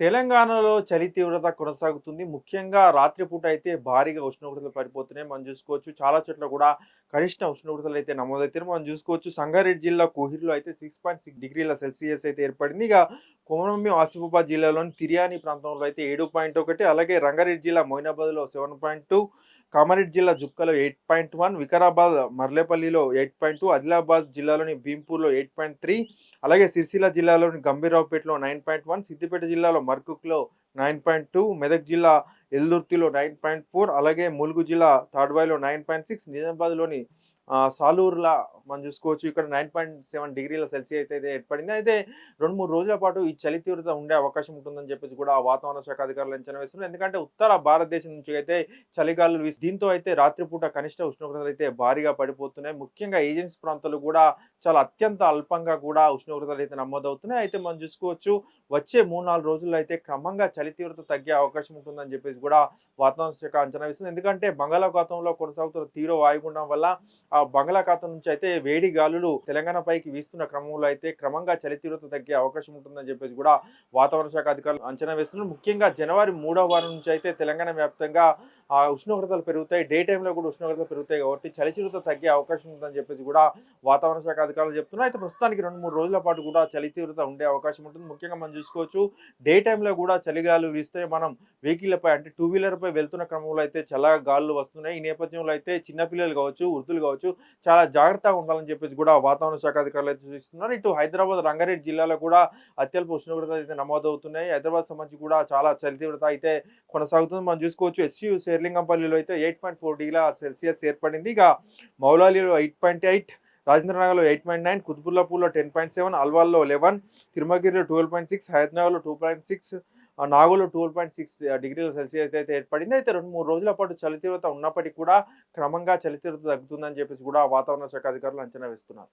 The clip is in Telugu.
తెలంగాణలో చలి తీవ్రత కొనసాగుతుంది. ముఖ్యంగా రాత్రిపూట అయితే భారీగా ఉష్ణోగ్రతలు పడిపోతున్నాయి. మనం చూసుకోవచ్చు చాలా చోట్ల కూడా కనిష్ట ఉష్ణోగ్రతలు అయితే నమోదైతే మనం చూసుకోవచ్చు సంగారెడ్డి జిల్లా కోహిర్లో అయితే సిక్స్ పాయింట్ సిక్స్ డిగ్రీల సెల్సియస్ అయితే ఏర్పడింది. ఇక కొమరంభీం ఆసిఫాబాద్ జిల్లాలోని తిరియాని ప్రాంతంలో అయితే ఏడు పాయింట్ ఒకటి అలాగే రంగారెడ్డి జిల్లా మొయినాబాద్లో సెవెన్ పాయింట్ టూ కామారెడ్డి జిల్లా జుక్కలో ఎయిట్ పాయింట్ వన్ వికారాబాద్ మర్లేపల్లిలో ఎయిట్ పాయింట్ టూ ఆదిలాబాద్ జిల్లాలోని భీంపూర్లో ఎయిట్ పాయింట్ త్రీ అలాగే సిరిసిల్ల జిల్లాలోని గంభీరావుపేటలో నైన్ పాయింట్ వన్ సిద్దిపేట జిల్లాలో మర్కుక్లో నైన్ పాయింట్ టూ మెదక్ జిల్లా ఎల్దుర్తిలో నైన్ పాయింట్ ఫోర్ అలాగే ములుగు జిల్లా తాడ్వాయిలో నైన్ పాయింట్ సిక్స్ నిజామాబాద్లోని సాలూరులా మనం చూసుకోవచ్చు. ఇక్కడ నైన్ పాయింట్ సెవెన్ డిగ్రీల సెల్సియస్ అయితే ఏర్పడింది. అయితే రెండు మూడు రోజుల పాటు ఈ చలి తీవ్రత ఉండే అవకాశం ఉంటుందని చెప్పేసి కూడా వాతావరణ శాఖ అధికారులు అంచనా వేస్తున్నారు. ఎందుకంటే ఉత్తర భారతదేశం నుంచి అయితే చలిగాలు వీసి దీంతో అయితే రాత్రిపూట కనిష్ట ఉష్ణోగ్రతలు అయితే భారీగా పడిపోతున్నాయి. ముఖ్యంగా ఏజెన్సీ ప్రాంతాలు కూడా చాలా అత్యంత అల్పంగా కూడా ఉష్ణోగ్రతలు అయితే నమోదవుతున్నాయి. అయితే మనం చూసుకోవచ్చు వచ్చే మూడు నాలుగు రోజుల్లో అయితే క్రమంగా చలి తీవ్రత తగ్గే అవకాశం ఉంటుందని చెప్పేసి కూడా వాతావరణ శాఖ అంచనా వేస్తుంది. ఎందుకంటే బంగాళాఖాతంలో కొనసాగుతున్న తీవ్ర వాయుగుండం వల్ల ఆ బంగాళాఖాతం నుంచి అయితే వేడి గాలులు తెలంగాణ పైకి వీస్తున్న క్రమంలో అయితే క్రమంగా చలి తీవ్రత తగ్గే అవకాశం ఉంటుందని చెప్పేసి కూడా వాతావరణ శాఖ అధికారులు అంచనా వేస్తున్నారు. ముఖ్యంగా జనవరి మూడవ వారం నుంచి అయితే తెలంగాణ వ్యాప్తంగా ఆ ఉష్ణోగ్రతలు పెరుగుతాయి డే టైంలో కూడా ఉష్ణోగ్రతలు పెరుగుతాయి కాబట్టి చలి తగ్గే అవకాశం ఉందని చెప్పేసి కూడా వాతావరణ శాఖ అధికారులు చెప్తున్నారు. అయితే ప్రస్తుతానికి రెండు మూడు రోజుల పాటు కూడా చలి తీవ్రత ఉండే అవకాశం ఉంటుంది. ముఖ్యంగా మనం చూసుకోవచ్చు డే టైంలో కూడా చలిగాలు వీస్తే మనం వెహికల్లపై అంటే టూ వీలర్ పై వెళ్తున్న క్రమంలో అయితే చల్ల గాలులు వస్తున్నాయి. ఈ నేపథ్యంలో అయితే చిన్నపిల్లలు కావచ్చు వృద్ధులు కావచ్చు చాలా జాగ్రత్తగా ఉండాలని చెప్పేసి కూడా వాతావరణ శాఖ అధికారులు అయితే సూచిస్తున్నారు. ఇటు హైదరాబాద్ రంగారెడ్డి జిల్లాలో కూడా అత్యల్ప ఉష్ణోగ్రత అయితే నమోదవుతున్నాయి. హైదరాబాద్ సంబంధించి కూడా చాలా చలి తీవ్రత అయితే కొనసాగుతుంది. మనం చూసుకోవచ్చు ఎస్సీ శేర్లింగంపల్లిలో అయితే ఎయిట్ పాయింట్ ఫోర్ డిగ్రీల సెల్సియస్ ఏర్పడింది. ఇక మౌలాలిలో ఎయిట్ పాయింట్ ఎయిట్ రాజేంద్రనగర్లో ఎయిట్ పాయింట్ నైన్ కుతుబుల్లాపూర్లో టెన్ పాయింట్ సెవెన్ అల్వాల్లో లెవెన్ తిరుమగిరిలో ట్వెల్వ్ పాయింట్ సిక్స్ హైదరాబాద్లో టూ పాయింట్ సిక్స్ నాగోలో టూ పాయింట్ సిక్స్ డిగ్రీల సెల్సియస్ అయితే ఏర్పడింది. అయితే రెండు మూడు రోజుల పాటు చలి తీవ్రత ఉన్నప్పటికీ కూడా క్రమంగా చలి తీవ్రత తగ్గుతుందని చెప్పేసి కూడా వాతావరణ శాఖ అధికారులు అంచనా వేస్తున్నారు.